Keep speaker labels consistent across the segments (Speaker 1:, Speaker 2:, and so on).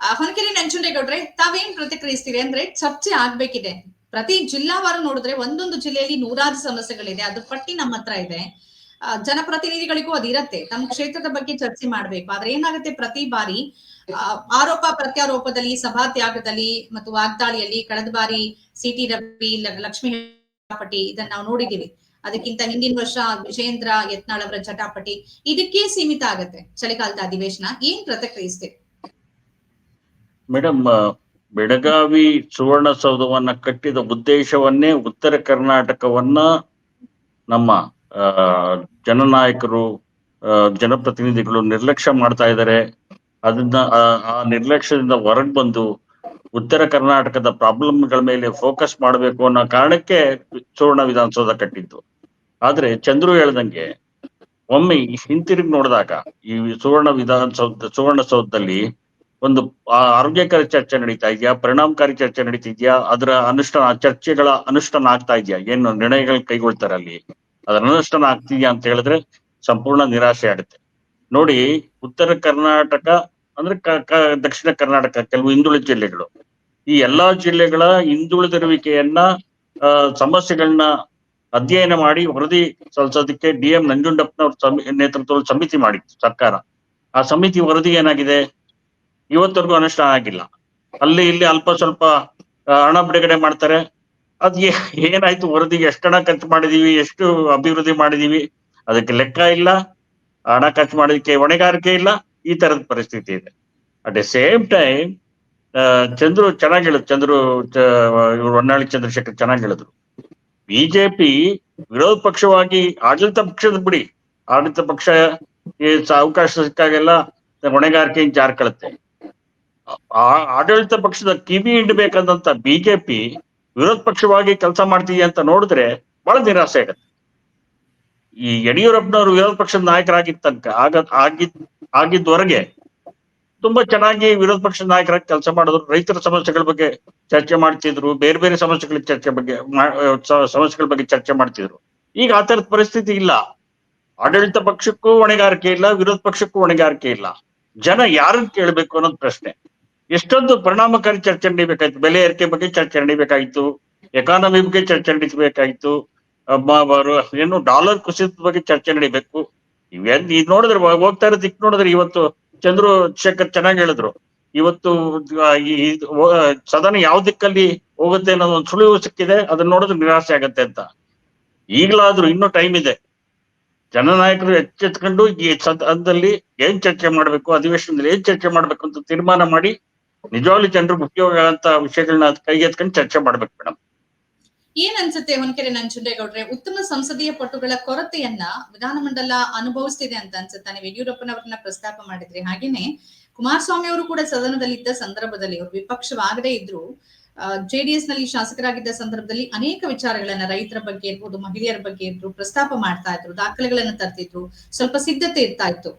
Speaker 1: ಹೊನಕೆರೆ ನಂಜುಂಡೇಗೌಡ್ರೆ ತಾವೇನ್ ಪ್ರತಿಕ್ರಿಯಿಸ್ತೀರಿ ಅಂದ್ರೆ ಚರ್ಚೆ ಆಗ್ಬೇಕಿದೆ. ಪ್ರತಿ ಜಿಲ್ಲಾವಾರು ನೋಡಿದ್ರೆ ಒಂದೊಂದು ಜಿಲ್ಲೆಯಲ್ಲಿ ನೂರಾರು ಸಮಸ್ಯೆಗಳಿದೆ. ಅದ್ರ ಪಟ್ಟಿ ನಮ್ಮ ಹತ್ರ ಇದೆ. ಜನಪ್ರತಿನಿಧಿಗಳಿಗೂ ಅದಿರತ್ತೆ ತಮ್ಮ ಕ್ಷೇತ್ರದ ಬಗ್ಗೆ ಚರ್ಚೆ ಮಾಡ್ಬೇಕು. ಆದ್ರೆ ಏನಾಗುತ್ತೆ? ಪ್ರತಿ ಬಾರಿ ಆರೋಪ ಪ್ರತ್ಯಾರೋಪದಲ್ಲಿ ಸಭಾತ್ಯಾಗದಲ್ಲಿ ಮತ್ತು ವಾಗ್ದಾಳಿಯಲ್ಲಿ ಕಳೆದ ಬಾರಿ ಸಿ ಟಿ ರವಿ ಲಕ್ಷ್ಮೀ ಜಟಾಪಟಿ ಇದನ್ನ ನಾವು ನೋಡಿದೀವಿ ಅದಕ್ಕಿಂತ ಹಿಂದಿನ ವರ್ಷ ವಿಜೇಂದ್ರ ಯತ್ನಾಳ್ ಅವರ ಚಟಾಪಟಿ ಇದಕ್ಕೆ ಸೀಮಿತ ಆಗತ್ತೆ. ಚಳಿಗಾಲದ ಅಧಿವೇಶನ. ಏನ್ ಪ್ರತಿಕ್ರಿಯಿಸ್ತೀರಿ?
Speaker 2: ಮೇಡಮ್ ಬೆಳಗಾವಿ ಸುವರ್ಣಸೌಧವನ್ನ ಕಟ್ಟಿದ ಉದ್ದೇಶವನ್ನೇ ಉತ್ತರ ಕರ್ನಾಟಕವನ್ನ ನಮ್ಮ ಜನನಾಯಕರು ಜನಪ್ರತಿನಿಧಿಗಳು ನಿರ್ಲಕ್ಷ್ಯ ಮಾಡ್ತಾ ಇದ್ದಾರೆ. ಅದನ್ನ ಆ ನಿರ್ಲಕ್ಷ್ಯದಿಂದ ಹೊರಗೆ ಬಂದು ಉತ್ತರ ಕರ್ನಾಟಕದ ಪ್ರಾಬ್ಲಮ್ಗಳ ಮೇಲೆ ಫೋಕಸ್ ಮಾಡಬೇಕು ಅನ್ನೋ ಕಾರಣಕ್ಕೆ ಸುವರ್ಣ ವಿಧಾನಸೌಧ ಕಟ್ಟಿದ್ದು. ಆದ್ರೆ ಚಂದ್ರು ಹೇಳ್ದಂಗೆ, ಒಮ್ಮೆ ಹಿಂತಿರುಗಿ ನೋಡಿದಾಗ ಈ ಸುವರ್ಣ ವಿಧಾನಸೌಧ, ಸುವರ್ಣಸೌಧದಲ್ಲಿ ಒಂದು ಆರೋಗ್ಯಕರ ಚರ್ಚೆ ನಡೀತಾ ಇದೆಯಾ? ಪರಿಣಾಮಕಾರಿ ಚರ್ಚೆ ನಡೀತಿದ್ಯಾ? ಅದರ ಅನುಷ್ಠಾನ ಚರ್ಚೆಗಳ ಅನುಷ್ಠಾನ ಆಗ್ತಾ ಇದೆಯಾ? ಏನು ನಿರ್ಣಯಗಳು ಕೈಗೊಳ್ತಾರೆ ಅಲ್ಲಿ? ಅದರ ಅನುಷ್ಠಾನ ಆಗ್ತಿದ್ಯಾ ಅಂತ ಹೇಳಿದ್ರೆ ಸಂಪೂರ್ಣ ನಿರಾಶೆ ಆಗುತ್ತೆ. ನೋಡಿ, ಉತ್ತರ ಕರ್ನಾಟಕ ಅಂದ್ರೆ ದಕ್ಷಿಣ ಕರ್ನಾಟಕ, ಕೆಲವು ಹಿಂದುಳಿದ ಜಿಲ್ಲೆಗಳು. ಈ ಎಲ್ಲಾ ಜಿಲ್ಲೆಗಳ ಹಿಂದುಳಿದಿರುವಿಕೆಯನ್ನ ಸಮಸ್ಯೆಗಳನ್ನ ಅಧ್ಯಯನ ಮಾಡಿ ವರದಿ ಸಲ್ಲಿಸೋದಕ್ಕೆ ಡಿ ಎಂ ನಂಜುಂಡಪ್ಪನವ್ರ ನೇತೃತ್ವದಲ್ಲಿ ಸಮಿತಿ ಮಾಡಿತ್ತು ಸರ್ಕಾರ. ಆ ಸಮಿತಿ ವರದಿ ಏನಾಗಿದೆ? ಇವತ್ತವರೆಗೂ ಅನುಷ್ಠಾನ ಆಗಿಲ್ಲ. ಅಲ್ಲಿ ಇಲ್ಲಿ ಅಲ್ಪ ಸ್ವಲ್ಪ ಹಣ ಬಿಡುಗಡೆ ಮಾಡ್ತಾರೆ. ಅದ್ ಏನಾಯ್ತು? ವರದಿಗೆ ಎಷ್ಟು ಹಣ ಖರ್ಚು ಮಾಡಿದೀವಿ? ಎಷ್ಟು ಅಭಿವೃದ್ಧಿ ಮಾಡಿದೀವಿ? ಅದಕ್ಕೆ ಲೆಕ್ಕ ಇಲ್ಲ. ಹಣ ಖರ್ಚು ಮಾಡೋದಕ್ಕೆ ಹೊಣೆಗಾರಿಕೆ ಇಲ್ಲ. ಈ ತರದ ಪರಿಸ್ಥಿತಿ ಇದೆ. At the same time Chandru ಚೆನ್ನಾಗಿ ಹೇಳಿದ್ರು. ಚಂದ್ರು ಇವರು ಹೊನ್ನಾಳಿ ಚಂದ್ರಶೇಖರ್ ಚೆನ್ನಾಗಿ ಹೇಳಿದ್ರು. ಬಿಜೆಪಿ ವಿರೋಧ ಪಕ್ಷವಾಗಿ ಆಡಳಿತ ಪಕ್ಷದ ಬಿಡಿ. ಆಡಳಿತ ಪಕ್ಷ ಅವಕಾಶ ಸಿಕ್ಕಾಗೆಲ್ಲ, ಹೊಣೆಗಾರಿಕೆ ಜಾರ್ಕೊಳುತ್ತೆ ಆಡಳಿತ ಪಕ್ಷದ ಕಿವಿ ಹಿಂಡಬೇಕಂದಂತ ಬಿಜೆಪಿ ವಿರೋಧ ಪಕ್ಷವಾಗಿ ಕೆಲಸ ಮಾಡ್ತೀವಿ ಅಂತ ನೋಡಿದ್ರೆ ಬಹಳ ನಿರಾಸೆ ಆಗತ್ತೆ. ಈ ಯಡಿಯೂರಪ್ಪನವರು ವಿರೋಧ ಪಕ್ಷದ ನಾಯಕರಾಗಿದ್ದ ತನಕ ಆಗ ಆಗಿದ್ ಆಗಿದ್ವರೆಗೆ ತುಂಬಾ ಚೆನ್ನಾಗಿ ವಿರೋಧ ಪಕ್ಷದ ನಾಯಕರಾಗಿ ಕೆಲಸ ಮಾಡಿದ್ರು. ರೈತರ ಸಮಸ್ಯೆಗಳ ಬಗ್ಗೆ ಚರ್ಚೆ ಮಾಡ್ತಿದ್ರು. ಬೇರೆ ಬೇರೆ ಸಮಸ್ಯೆಗಳ ಚರ್ಚೆ ಬಗ್ಗೆ ಸಮಸ್ಯೆಗಳ ಬಗ್ಗೆ ಚರ್ಚೆ ಮಾಡ್ತಿದ್ರು. ಈಗ ಆ ತರದ ಪರಿಸ್ಥಿತಿ ಇಲ್ಲ. ಆಡಳಿತ ಪಕ್ಷಕ್ಕೂ ಹೊಣೆಗಾರಿಕೆ ಇಲ್ಲ, ವಿರೋಧ ಪಕ್ಷಕ್ಕೂ ಹೊಣೆಗಾರಿಕೆ ಇಲ್ಲ. ಜನ ಯಾರನ್ನ ಕೇಳಬೇಕು ಅನ್ನೋದು ಪ್ರಶ್ನೆ. ಎಷ್ಟೊಂದು ಪರಿಣಾಮಕಾರಿ ಚರ್ಚೆ ನಡೀಬೇಕಾಯ್ತು. ಬೆಲೆ ಏರಿಕೆ ಬಗ್ಗೆ ಚರ್ಚೆ ನಡೀಬೇಕಾಯ್ತು. ಎಕಾನಮಿ ಬಗ್ಗೆ ಚರ್ಚೆ ಬರು- ಏನು ಡಾಲರ್ ಕುಸಿತ ಬಗ್ಗೆ ಚರ್ಚೆ ನಡೀಬೇಕು. ಇವೆಲ್ಲ ಈಗ ನೋಡಿದ್ರೆ ಹೋಗ್ತಾ ಇರೋ ದಿಕ್ ನೋಡಿದ್ರೆ ಇವತ್ತು ಚಂದ್ರು, ಶೇಖರ್ ಚೆನ್ನಾಗಿ ಹೇಳಿದ್ರು. ಇವತ್ತು ಈ ಸದನ ಯಾವ ದಿಕ್ಕಲ್ಲಿ ಹೋಗುತ್ತೆ ಅನ್ನೋದು ಒಂದು ಸುಳಿವು ಸಿಕ್ಕಿದೆ. ಅದನ್ನ ನೋಡಿದ್ರೆ ನಿರಾಸೆ ಆಗತ್ತೆ ಅಂತ. ಈಗಲಾದ್ರೂ ಇನ್ನೂ ಟೈಮ್ ಇದೆ. ಜನನಾಯಕರು ಎಚ್ಚೆತ್ಕೊಂಡು ಈ ಸದನದಲ್ಲಿ ಏನ್ ಚರ್ಚೆ ಮಾಡ್ಬೇಕು, ಅಧಿವೇಶನದಲ್ಲಿ ಏನ್ ಚರ್ಚೆ ಮಾಡ್ಬೇಕು ಅಂತ ತೀರ್ಮಾನ ಮಾಡಿ ನಿಜವಾಗ್ಲೂ ಜನರಿಗೆ ಉಪಯೋಗ ಆಗಂತ ವಿಷಯಗಳನ್ನ ಕೈಗೆತ್ಕೊಂಡು ಚರ್ಚೆ ಮಾಡ್ಬೇಕು ಮೇಡಮ್
Speaker 1: ಏನ್ ಅನ್ಸುತ್ತೆ ಹೊನಕೆರೆ ನಂಜುಂಡೇಗೌಡ್ರೆ ಉತ್ತಮ ಸಂಸದೀಯ ಪಟುಗಳ ಕೊರತೆಯನ್ನ ವಿಧಾನಮಂಡಲ ಅನುಭವಿಸ್ತಿದೆ ಅಂತ ಅನ್ಸುತ್ತಾ? ನೀವು ಯಡಿಯೂರಪ್ಪನವರನ್ನ ಪ್ರಸ್ತಾಪ ಮಾಡಿದ್ರಿ. ಹಾಗೇನೆ ಕುಮಾರಸ್ವಾಮಿ ಅವರು ಕೂಡ ಸದನದಲ್ಲಿದ್ದ ಸಂದರ್ಭದಲ್ಲಿ ಅವರು ವಿಪಕ್ಷವಾಗದೇ ಇದ್ರು ಜೆಡಿಎಸ್ನಲ್ಲಿ ಶಾಸಕರಾಗಿದ್ದ ಸಂದರ್ಭದಲ್ಲಿ ಅನೇಕ ವಿಚಾರಗಳನ್ನ ರೈತರ ಬಗ್ಗೆ ಇರ್ಬೋದು, ಮಹಿಳೆಯರ ಬಗ್ಗೆ ಇದ್ರು, ಪ್ರಸ್ತಾಪ ಮಾಡ್ತಾ ಇದ್ರು, ದಾಖಲೆಗಳನ್ನ ತರ್ತಿದ್ರು, ಸ್ವಲ್ಪ ಸಿದ್ಧತೆ ಇರ್ತಾ ಇತ್ತು.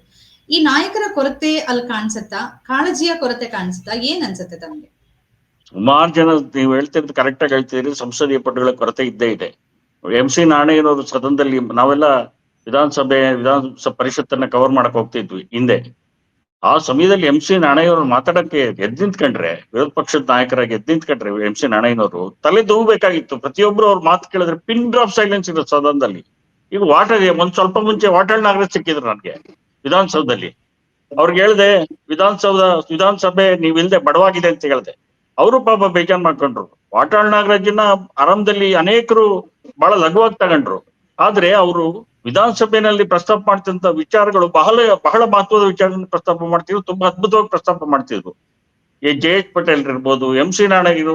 Speaker 1: ಈ ನಾಯಕರ ಕೊರತೆ ಅಲ್ಲಿ ಕಾಣಿಸುತ್ತಾ? ಕಾಳಜಿಯ ಕೊರತೆ ಕಾಣಿಸುತ್ತಾ? ಏನ್ ಅನ್ಸುತ್ತೆ ತಮಗೆ?
Speaker 2: ಸುಮಾರು ಜನ, ನೀವು ಹೇಳ್ತಿರೋದು ಕರೆಕ್ಟ್ ಆಗಿ ಹೇಳ್ತಿದ್ರಿ ಸಂಸದೀಯ ಪಟುಗಳ ಕೊರತೆ ಇದ್ದೇ ಇದೆ. ಎಂ ಸಿ ಸದನದಲ್ಲಿ ನಾವೆಲ್ಲ ವಿಧಾನಸಭೆ, ವಿಧಾನಸಭಾ ಪರಿಷತ್ತನ್ನ ಕವರ್ ಮಾಡಕ್ ಹೋಗ್ತಿದ್ವಿ ಹಿಂದೆ. ಆ ಸಮಯದಲ್ಲಿ ಎಂ ಸಿ ನಾಣಯ್ಯನವರು ಮಾತಾಡಕ್ಕೆ ಎದ್ ನಿಂತ್ಕೊಂಡ್ರೆ, ವಿರೋಧ ಪಕ್ಷದ ನಾಯಕರಾಗಿ ಎದ್ ನಿಂತ್ಕೊಂಡ್ರೆ ಎಂ ಸಿ ನಾಣಯ್ಯನವರು ತಲೆ ದೂಬೇಕಾಗಿತ್ತು ಪ್ರತಿಯೊಬ್ರು ಅವ್ರ ಮಾತು ಕೇಳಿದ್ರೆ ಪಿನ್ ಡ್ರಾಪ್ ಸೈಲೆನ್ಸ್ ಇರೋ ಸದನದಲ್ಲಿ. ಈಗ ವಾಟರ್ ಒಂದ್ ಸ್ವಲ್ಪ ಮುಂಚೆ ವಾಟಾಳ್ ನಾಗರಾಜ್ ಸಿಕ್ಕಿದ್ರು ನನ್ಗೆ. ವಿಧಾನಸೌಧದಲ್ಲಿ. ಅವ್ರಿಗೆ ಹೇಳ್ದೆ, ವಿಧಾನಸೌಧ, ವಿಧಾನಸಭೆ ನೀವ್ ಬಡವಾಗಿದೆ ಅಂತ ಹೇಳ್ದೆ. ಅವರು ಪಾಪ ಬೇಜಾರ್ ಮಾಡ್ಕೊಂಡ್ರು. ವಾಟಾಳ್ ನಾಗರಾಜನ ಆರಂಭದಲ್ಲಿ ಅನೇಕರು ಬಹಳ ಲಘುವಾಗಿ ತಗೊಂಡ್ರು. ಆದ್ರೆ ಅವರು ವಿಧಾನಸಭೆಯಲ್ಲಿ ಪ್ರಸ್ತಾಪ ಮಾಡ್ತಿದ್ದ ವಿಚಾರಗಳು ಬಹಳ ಬಹಳ ಮಹತ್ವದ ವಿಚಾರಗಳನ್ನ ಪ್ರಸ್ತಾಪ ಮಾಡ್ತಿದ್ರು, ತುಂಬಾ ಅದ್ಭುತವಾಗಿ ಪ್ರಸ್ತಾಪ ಮಾಡ್ತಿದ್ರು. ಎ. ಜೆ. ಎಚ್. ಪಟೇಲ್ ಇರ್ಬೋದು, M. C. Narayana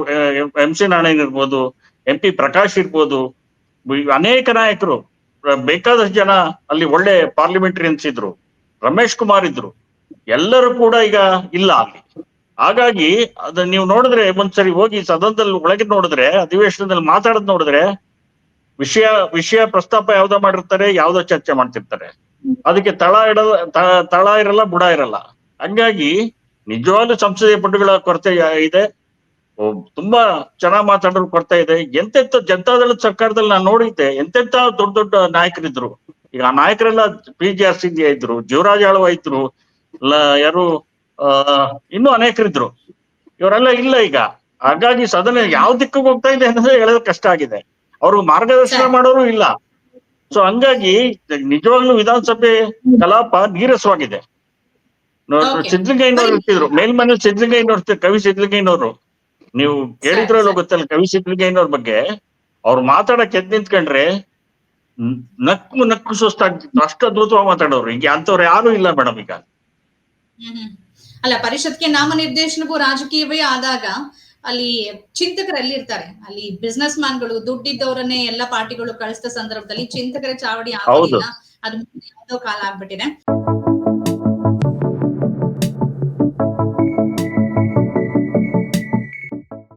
Speaker 2: M C. Narayana ಇರ್ಬೋದು, ಎಂ. ಪಿ. ಪ್ರಕಾಶ್ ಇರ್ಬೋದು ಅನೇಕ ನಾಯಕರು, ಬೇಕಾದಷ್ಟು ಜನ ಅಲ್ಲಿ ಒಳ್ಳೆ ಪಾರ್ಲಿಮೆಂಟರಿಯನ್ಸ್ ಇದ್ರು. ರಮೇಶ್ ಕುಮಾರ್ ಇದ್ರು. ಎಲ್ಲರೂ ಕೂಡ ಈಗ ಇಲ್ಲ ಅಲ್ಲಿ. ಹಾಗಾಗಿ ಅದ ನೀವು ನೋಡಿದ್ರೆ ಒಂದ್ಸರಿ ಹೋಗಿ ಸದನದಲ್ಲಿ ಒಳಗೆ ನೋಡಿದ್ರೆ, ಅಧಿವೇಶನದಲ್ಲಿ ಮಾತಾಡೋದ್ ನೋಡಿದ್ರೆ ವಿಷಯ ವಿಷಯ ಪ್ರಸ್ತಾಪ ಯಾವ್ದೋ ಮಾಡಿರ್ತಾರೆ, ಯಾವ್ದೋ ಚರ್ಚೆ ಮಾಡ್ತಿರ್ತಾರೆ. ಅದಕ್ಕೆ ತಳ ಇಡ ತಳ ಇರಲ್ಲ, ಬುಡ ಇರಲ್ಲ. ಹಂಗಾಗಿ ನಿಜವಾಗ್ಲೂ ಸಂಸದೀಯ ಪಟುಗಳ ಕೊರತೆ ಇದೆ. ತುಂಬಾ ಚೆನ್ನಾಗಿ ಮಾತಾಡೋರು ಕೊರತೆ ಇದೆ. ಎಂತೆಂತ ಜನತಾದಳದ ಸರ್ಕಾರದಲ್ಲಿ ನಾನು ನೋಡಿದ್ದೆ, ಎಂತೆಂತ ದೊಡ್ಡ ದೊಡ್ಡ ನಾಯಕರಿದ್ರು. ಈಗ ಆ ನಾಯಕರೆಲ್ಲ ಪಿ ಜಿ ಆರ್ ಸಿಂಧಿಯಾ ಇದ್ರು ಜೀವರಾಜ್ ಆಳ್ವ ಇದ್ರು ಯಾರು ಆ, ಇನ್ನೂ ಅನೇಕರಿದ್ರು. ಇವರೆಲ್ಲ ಇಲ್ಲ ಈಗ. ಹಾಗಾಗಿ ಸದನ ಯಾವ ದಿಕ್ಕಿಗೆ ಹೋಗ್ತಾ ಇದೆ ಅಂತ ಹೇಳೋದು ಕಷ್ಟ ಆಗಿದೆ. ಅವರು ಮಾರ್ಗದರ್ಶನ ಮಾಡೋರು ಇಲ್ಲ. ಸೊ ಹಂಗಾಗಿ ನಿಜವಾಗ್ಲೂ ವಿಧಾನಸಭೆ ಕಲಾಪ ನೀರಸವಾಗಿದೆ. ಸಿದ್ಲಿಂಗಯ್ಯನವ್ರು ಇರ್ತಿದ್ರು. ಮೇಲ್ಮನೆ ಸಿದ್ಲಿಂಗಯ್ಯನವ್ರು ಕವಿ ಸಿದ್ಲಿಂಗಯ್ಯನವರು ನೀವು ಕೇಳಿದ್ರಲ್ಲ. ಗೊತ್ತಲ್ಲ ಕವಿ ಸಿದ್ಧಲಿಂಗಯ್ಯನವ್ರ ಬಗ್ಗೆ. ಅವ್ರು ಮಾತಾಡಕ್ ಎದ್ ನಿಂತ್ಕೊಂಡ್ರೆ ನಕ್ಕು ನಕ್ಕು ಸುಸ್ತಾಗ್ತಿತ್ತು ಅಷ್ಟು ಅದ್ಭುತವಾಗಿ ಮಾತಾಡೋರು. ಈಗ ಅಂತವ್ರು ಯಾರು ಇಲ್ಲ ಮೇಡಮ್ ಈಗ.
Speaker 1: ಅಲ್ಲ ಪರಿಷತ್ಗೆ ನಾಮನಿರ್ದೇಶನಗೂ ರಾಜಕೀಯವೇ ಆದಾಗ ಅಲ್ಲಿ ಚಿಂತಕರು ಎಲ್ಲಿ ಇರ್ತಾರೆ? ಅಲ್ಲಿ ಬಿಸ್ನೆಸ್ ಮ್ಯಾನ್ಗಳು ದುಡ್ಡಿದ್ದವರನ್ನೇ ಎಲ್ಲ ಪಾರ್ಟಿಗಳು ಕಳಿಸಿದ ಸಂದರ್ಭದಲ್ಲಿ ಚಿಂತಕರ ಚಾವಡಿ ಆಗೋದಿಲ್ಲ ಅದು ಯಾವ್ದೋ ಕಾಲ ಆಗ್ಬಿಟ್ಟಿದೆ.